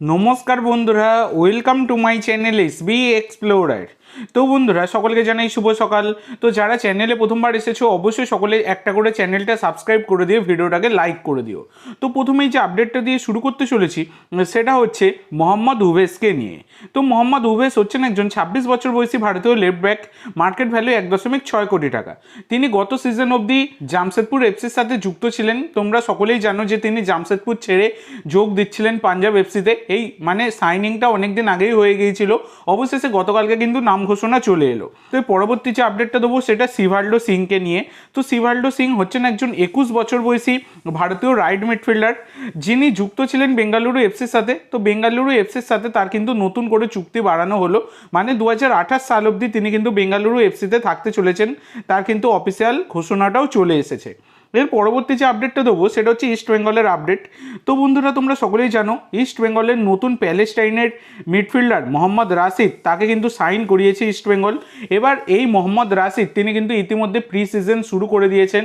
নমস্কার বন্ধুরা welcome to my channel S B explorer তো বন্ধুরা, সকলকে জানাই শুভ সকাল। তো যারা চ্যানেলে প্রথমবার এসেছ, অবশ্যই সকলে একটা করে চ্যানেলটা সাবস্ক্রাইব করে দিয়ে ভিডিওটাকে লাইক করে দিও। তো প্রথমেই যে আপডেটটা দিয়ে শুরু করতে চলেছি, সেটা হচ্ছে মোহাম্মদ উভেসকে নিয়ে। তো মোহাম্মদ উভেস হচ্ছেন একজন ছাব্বিশ বছর বয়সী ভারতীয় লেফট ব্যাক মার্কেট ভ্যালু এক দশমিক ছয় কোটি টাকা। তিনি গত সিজন অবধি জামশেদপুর এফসির সাথে যুক্ত ছিলেন। তোমরা সকলেই জানো যে তিনি জামশেদপুর ছেড়ে যোগ দিচ্ছিলেন পাঞ্জাব এফসিতে এই মানে সাইনিংটা অনেকদিন আগেই হয়ে গিয়েছিল। অবশেষে গতকালকে কিন্তু নাম ঘোষণা চলে এলো। তো পরবর্তী যে আপডেটটা দেবো, সেটা সিভাল্ডো সিংকে নিয়ে। তো সিভাল্ডো সিং হচ্ছেন একজন একুশ বছর বয়সী ভারতীয় রাইট মিডফিল্ডার যিনি যুক্ত ছিলেন বেঙ্গালুরু এফসির সাথে। তো বেঙ্গালুরু এফসির সাথে তার কিন্তু নতুন করে চুক্তি বাড়ানো হলো। মানে দু হাজার আঠাশ সাল অবধি তিনি কিন্তু বেঙ্গালুরু এফসিতে থাকতে চলেছেন। তার কিন্তু অফিসিয়াল ঘোষণাটাও চলে এসেছে। এর পরবর্তী যে আপডেটটা দেবো, সেটা হচ্ছে ইস্ট বেঙ্গলের আপডেট তো বন্ধুরা, তোমরা সকলেই জানো ইস্ট বেঙ্গলের নতুন প্যালেস্টাইনের মিডফিল্ডার মোহাম্মদ রাশিদ, তাকে কিন্তু সাইন করিয়েছে ইস্ট বেঙ্গল এবার এই মোহাম্মদ রাশিদ, তিনি কিন্তু ইতিমধ্যে প্রি সিজন শুরু করে দিয়েছেন।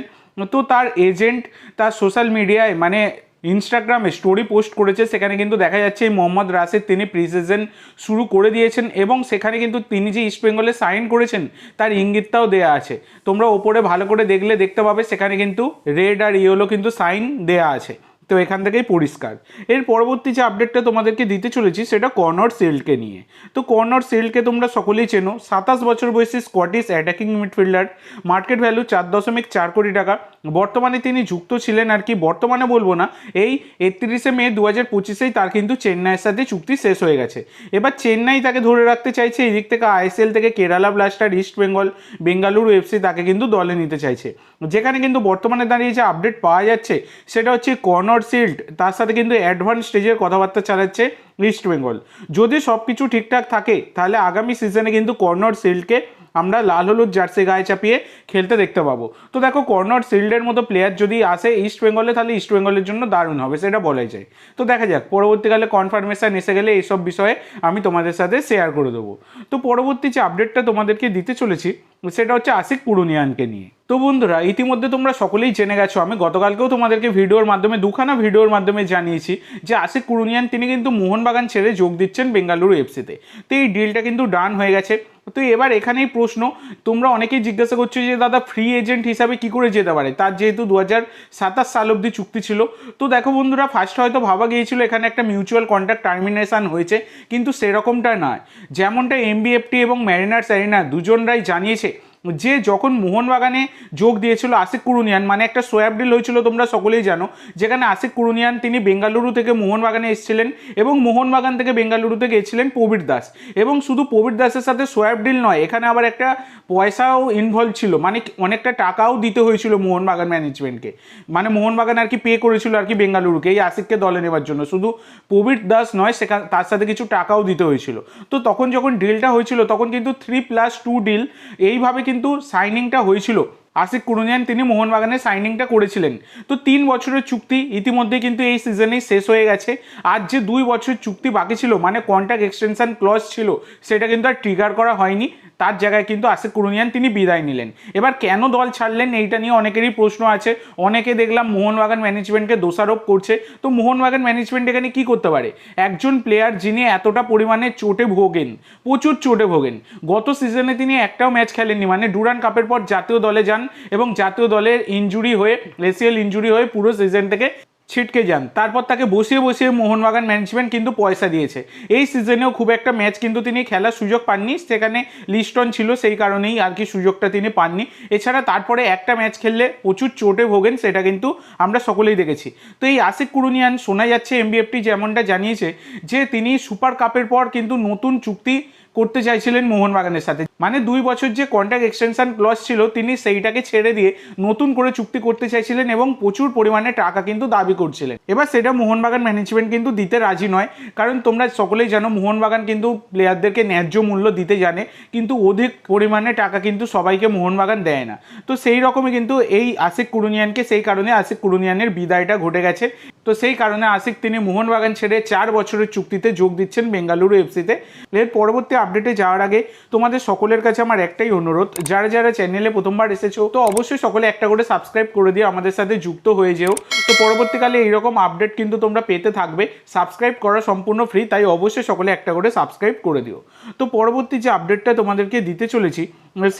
তো তার এজেন্ট তার সোশ্যাল মিডিয়ায় মানে ইনস্টাগ্রামে স্টোরি পোস্ট করেছে, সেখানে কিন্তু দেখা যাচ্ছে মোহাম্মদ রাশেদ তিনি প্রি সিজন শুরু করে দিয়েছেন এবং সেখানে কিন্তু তিনি যে ইস্টবেঙ্গলে সাইন করেছেন, তার ইঙ্গিতটাও দেয়া আছে। তোমরা ওপরে ভালো করে দেখলে দেখতে পাবে, সেখানে কিন্তু রেড আর ইয়েলো কিন্তু সাইন দেয়া আছে। তো এখান থেকেই পরিষ্কার। এর পরবর্তী যে আপডেটটা তোমাদেরকে দিতে চলেছি, সেটা কর্নর সিল্ডকে নিয়ে। তো কর্নর সিল্ডকে তোমরা সকলেই চেনো, সাতাশ বছর বয়সী Scottish attacking midfielder market value চার দশমিক চার কোটি টাকা। বর্তমানে তিনি যুক্ত ছিলেন আর কি, বর্তমানে বলব না, এই একত্রিশে মে দু হাজার পঁচিশেই তার কিন্তু চেন্নাইয়ের সাথে চুক্তি শেষ হয়ে গেছে। এবার চেন্নাই তাকে ধরে রাখতে চাইছে এই দিক থেকে আইএসএল থেকে Kerala blaster East Bengal Bengaluru FC তাকে কিন্তু দলে নিতে চাইছে। যেখানে কিন্তু বর্তমানে দাঁড়িয়ে যে আপডেট পাওয়া যাচ্ছে, সেটা হচ্ছে কর্নর সিল্ড। তার সাথে কিন্তু অ্যাডভান্স স্টেজের কথাবার্তা চালাচ্ছে ইস্ট বেঙ্গল যদি সব কিছু ঠিকঠাক থাকে, তাহলে আগামী সিজনে কিন্তু কর্নর সিল্ডকে আমরা লাল হলুদ জার্সি গায়ে চাপিয়ে খেলতে দেখতে পাবো। তো দেখো কর্নর সিল্ডের মতো প্লেয়ার যদি আসে ইস্ট বেঙ্গলে তাহলে ইস্ট বেঙ্গলের জন্য দারুণ হবে, সেটা বলাই যায়। তো দেখা যাক, পরবর্তীকালে কনফার্মেশন এসে গেলে এইসব বিষয়ে আমি তোমাদের সাথে শেয়ার করে দেবো। তো পরবর্তী যে আপডেটটা তোমাদেরকে দিতে চলেছি, সেটা হচ্ছে আশিক পুরুনিয়ানকে নিয়ে। তো বন্ধুরা, ইতিমধ্যে তোমরা সকলেই জেনে গেছো, আমি গতকালকেও তোমাদেরকে ভিডিওর মাধ্যমে, দুখানা ভিডিওর মাধ্যমে জানিয়েছি যে আশিক কুরুনিয়ান, তিনি কিন্তু মোহনবাগান ছেড়ে যোগ দিচ্ছেন বেঙ্গালুরু এফসিতে। তো এই ডিলটা কিন্তু ডান হয়ে গেছে। তো এবার এখানেই প্রশ্ন, তোমরা অনেকেই জিজ্ঞাসা করছ যে, দাদা ফ্রি এজেন্ট হিসাবে কি করে যেতে পারে? তার যেহেতু দু হাজার সাতাশ সাল অবধি চুক্তি ছিল। তো দেখো বন্ধুরা ফার্স্ট হয়তো ভাবা গিয়েছিল, এখানে একটা মিউচুয়াল কন্ট্রাক্ট টার্মিনেশন হয়েছে, কিন্তু সেরকমটা নয়। যেমনটা এমবিএফটি এবং ম্যারিনার্স অ্যারিনা দুজনরাই জানিয়েছে যে যখন মোহনবাগানে যোগ দিয়েছিল আশিক কুরুনিয়ান মানে একটা সোয়াব ডিল হয়েছিল, তোমরা সকলেই জানো, যেখানে আশিক কুরুনিয়ান তিনি বেঙ্গালুরু থেকে মোহনবাগানে এসেছিলেন এবং মোহনবাগান থেকে বেঙ্গালুরুতে গিয়েছিলেন প্রবীর দাস। এবং শুধু প্রবীর দাসের সাথে সোয়াব ডিল নয়, এখানে আবার একটা পয়সাও ইনভলভ ছিল মানে অনেকটা টাকাও দিতে হয়েছিল মোহনবাগান ম্যানেজমেন্টকে মানে মোহনবাগান আর কি পে করেছিল আর কি বেঙ্গালুরুকে, এই আশিককে দলে নেওয়ার জন্য। শুধু প্রবীর দাস নয় সেখানে তার সাথে কিছু টাকাও দিতে হয়েছিল। তো তখন যখন ডিলটা হয়েছিল, তখন কিন্তু থ্রি প্লাস টু ডিল এইভাবে কিন্তু সাইনিংটা হয়েছিল। আশিক কুরুনিয়ান তিনি মোহনবাগানের সাইনিংটা করেছিলেন। তো তিন বছরের চুক্তি ইতিমধ্যে কিন্তু এই সিজনেই শেষ হয়ে গেছে। আর যে দুই বছর চুক্তি বাকি ছিল মানে কন্ট্রাক্ট এক্সটেনশন ক্লজ ছিল, সেটা কিন্তু আর ট্রিগার করা হয়নি। তার জায়গায় কিন্তু আশিক কুরুনিয়ান তিনি বিদায় নিলেন। এবার কেন দল ছাড়লেন এইটা নিয়ে অনেকেরই প্রশ্ন আছে। অনেকে দেখলাম মোহনবাগান ম্যানেজমেন্টকে দোষারোপ করছে। তো মোহনবাগান ম্যানেজমেন্ট এখানে কি করতে পারে? একজন প্লেয়ার যিনি এতটা পরিমাণে চোটে ভোগেন, প্রচুর চোটে ভোগেন। গত সিজনে তিনি একটাও ম্যাচ খেলেননি মানে ডুরান কাপের পর জাতীয় দলে যান এবং জাতীয় দলের ইঞ্জুরি হয়ে এসিএল ইঞ্জুরি হয়ে পুরো সিজন থেকে ছিটকে যান। তারপর তাকে বসিয়ে বসিয়ে মোহনবাগান ম্যানেজমেন্ট কিন্তু পয়সা দিয়েছে। এই সিজনেও খুব একটা ম্যাচ কিন্তু তিনি খেলার সুযোগ পাননি। সেখানে লিস্টন ছিল, সেই কারণেই আর কি সুযোগটা তিনি পাননি। এছাড়া তারপরে একটা ম্যাচ খেললে প্রচুর চোটে ভোগেন, সেটা কিন্তু আমরা সকলেই দেখেছি। তো এই আশিক কুরুনিয়ান শোনা যাচ্ছে এমবিএফটি যেমনটা জানিয়েছে যে, তিনি সুপার কাপের পর কিন্তু নতুন চুক্তি করতে চাইছিলেন মোহনবাগানের সাথে। মানে দুই বছর যে কন্ট্রাক্ট এক্সটেনশন ক্লস ছিল, তিনি সেইটাকে ছেড়ে দিয়ে নতুন করে চুক্তি করতে চাইছিলেন এবং প্রচুর পরিমাণে টাকা কিন্তু দাবি করছিলেন। এবার সেটা মোহনবাগান ম্যানেজমেন্ট কিন্তু দিতে রাজি নয়, কারণ তোমরা সকলেই জানো মোহনবাগান কিন্তু প্লেয়ারদেরকে ন্যায্য মূল্য দিতে জানে, কিন্তু অধিক পরিমাণে টাকা কিন্তু সবাইকে মোহনবাগান দেয় না। তো সেই রকমই কিন্তু এই আশিক কুরুনিয়ানকে, সেই কারণে আশিক কুরুনিয়ানের বিদায়টা ঘটে গেছে। তো সেই কারণে আশিক তিনি মোহনবাগান ছেড়ে চার বছরের চুক্তিতে যোগ দিচ্ছেন বেঙ্গালুরু এফসিতে এর পরবর্তী আপডেটে যাওয়ার আগে তোমাদের সকলের কাছে আমার একটাই অনুরোধ, যারা যারা চ্যানেলে প্রথমবার এসেছ, তো অবশ্যই সকলে একটা করে সাবস্ক্রাইব করে দিয়ে আমাদের সাথে যুক্ত হয়ে যেও। তো পরবর্তীকালে এইরকম আপডেট কিন্তু তোমরা পেতে থাকবে সাবস্ক্রাইব করা সম্পূর্ণ ফ্রি তাই অবশ্যই সকলে একটা করে সাবস্ক্রাইব করে দিও। তো পরবর্তী যে আপডেটটা তোমাদেরকে দিতে চলেছি,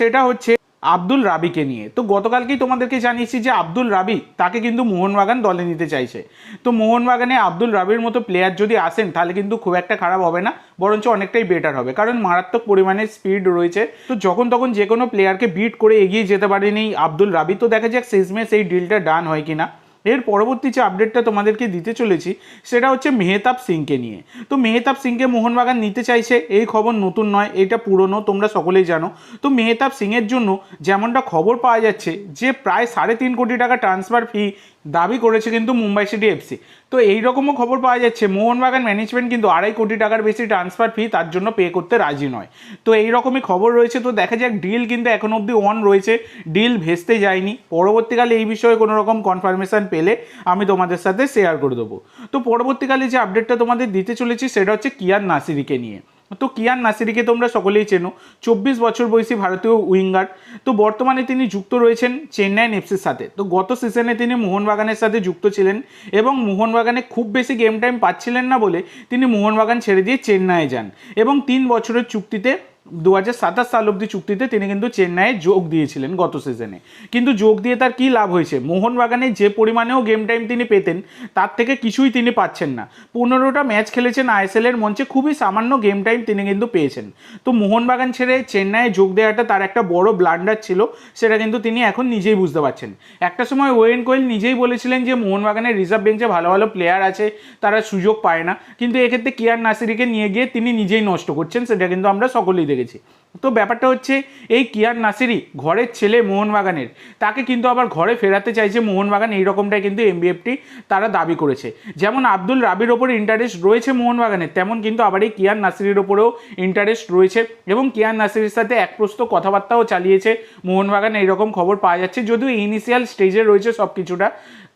সেটা হচ্ছে আব্দুল রাবিকে নিয়ে। তো গতকালকেই তোমাদেরকে জানিয়েছি যে আব্দুল রাবি তাকে কিন্তু মোহনবাগান দলে নিতে চাইছে। তো মোহনবাগানে আব্দুল রাবির মতো প্লেয়ার যদি আসেন, তাহলে কিন্তু খুব একটা খারাপ হবে না, বরঞ্চ অনেকটাই বেটার হবে। কারণ মারাত্মক পরিমাণে স্পিড রয়েছে। তো যখন তখন যে কোনো প্লেয়ারকে বিট করে এগিয়ে যেতে পারেনি আব্দুল রাবি। তো দেখা যাক শেষমেশ এই ডিলটা ডান হয় কিনা। এর পরবর্তী যে আপডেটটা তোমাদেরকে দিতে চলেছি, সেটা হচ্ছে মেহতাব সিংকে নিয়ে। তো মেহতাব সিংকে মোহনবাগান নিতে চাইছে, এই খবর নতুন নয়, এটা পুরনো, তোমরা সকলেই জানো। তো মেহতাব সিংয়ের জন্য যেমনটা খবর পাওয়া যাচ্ছে, যে প্রায় সাড়ে তিন কোটি টাকা ট্রান্সফার ফি দাবি করেছে কিন্তু মুম্বাই সিটি এফসি তো এই রকমও খবর পাওয়া যাচ্ছে, মোহনবাগান ম্যানেজমেন্ট কিন্তু আড়াই কোটি টাকার বেশি ট্রান্সফার ফি তার জন্য পে করতে রাজি নয়। তো এই রকমই খবর রয়েছে, তো দেখা যাক ডিল কিন্তু এখন অবধি অন রয়েছে ডিল ভেস্তে যায়নি। পরবর্তীকালে এই বিষয়ে কোনো রকম কনফার্মেশন পেলে আমি তোমাদের সাথে শেয়ার করে দেবো। তো পরবর্তীকালে যে আপডেটটা তোমাদের দিতে চলেছি, সেটা হচ্ছে কিয়ান নাসিরিকে নিয়ে। তো কিয়ান নাসিরিকে তোমরা সকলেই চেনো। চব্বিশ বছর বয়সী ভারতীয় উইঙ্গার। তো বর্তমানে তিনি যুক্ত রয়েছেন চেন্নাই এফসির সাথে। তো গত সিজনে তিনি মোহনবাগানের সাথে যুক্ত ছিলেন এবং মোহনবাগানে খুব বেশি গেম টাইম পাচ্ছিলেন না বলে তিনি মোহনবাগান ছেড়ে দিয়ে চেন্নাইয়ে যান। এবং তিন বছরের চুক্তিতে দু হাজার সাতাশ সাল অব্দি চুক্তিতে তিনি কিন্তু চেন্নাইয়ে যোগ দিয়েছিলেন গত সিজনে কিন্তু যোগ দিয়ে তার কী লাভ হয়েছে? মোহনবাগানে যে পরিমাণেও গেম টাইম তিনি পেতেন, তার থেকে কিছুই তিনি পাচ্ছেন না। পনেরোটা ম্যাচ খেলেছেন আইএসএল এর মঞ্চে, খুবই সামান্য গেম টাইম তিনি কিন্তু পেয়েছেন। তো মোহনবাগান ছেড়ে চেন্নাইয়ে যোগ দেওয়াটা তার একটা বড় ব্লান্ডার ছিল, সেটা কিন্তু তিনি এখন নিজেই বুঝতে পারছেন। একটা সময় ওয়েন কোয়েল নিজেই বলেছিলেন যে, মোহনবাগানের রিজার্ভ বেঞ্চে ভালো ভালো প্লেয়ার আছে, তারা সুযোগ পায় না। কিন্তু এক্ষেত্রে কিয়ার নাসিরিকে নিয়ে গিয়ে তিনি নিজেই নষ্ট করছেন, সেটা কিন্তু আমরা সকলেই দেখেছি। তো ব্যাপারটা হচ্ছে, এই কিয়ার নাসিরি ঘরের ছেলে মোহনবাগানের। তাকে কিন্তু আবার ঘরে ফেরাতে চাইছে মোহনবাগান, এই রকমটাই কিন্তু এমবিএফটি তারা দাবি করেছে। যেমন আব্দুল রাবির ওপর ইন্টারেস্ট রয়েছে মোহনবাগানের, তেমন কিন্তু আবার এই কিয়ার নাসিরির ওপরেও ইন্টারেস্ট রয়েছে। এবং কিয়ার নাসিরির সাথে এক প্রস্ত কথাবার্তাও চালিয়েছে মোহনবাগান, এইরকম খবর পাওয়া যাচ্ছে। যদিও ইনিশিয়াল স্টেজে রয়েছে সব কিছুটা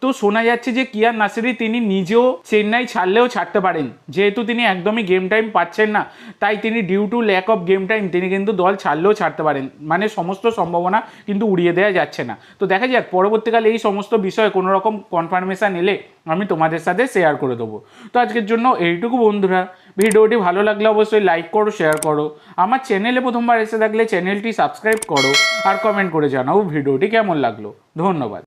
তো শোনা যাচ্ছে যে কিয়ার নাসিরি তিনি নিজেও চেন্নাই ছাড়লেও ছাড়তে পারেন। যেহেতু তিনি একদমই গেম টাইম পাচ্ছেন না, তাই তিনি due to lack of game time তিনি কিন্তু দল ছাড়লেও ছাড়তে পারেন। মানে সমস্ত সম্ভাবনা কিন্তু উড়িয়ে দেওয়া যাচ্ছে না। তো দেখা যাক, পরবর্তীকালে এই সমস্ত বিষয়ে কোনো রকম কনফার্মেশন এলে আমি তোমাদের সাথে শেয়ার করে দেবো। তো আজকের জন্য এইটুকু বন্ধুরা। ভিডিওটি ভালো লাগলে অবশ্যই লাইক করো শেয়ার করো। আমার চ্যানেলে প্রথমবার এসে থাকলে চ্যানেলটি সাবস্ক্রাইব করো আর কমেন্ট করে জানাও ভিডিওটি কেমন লাগল। ধন্যবাদ।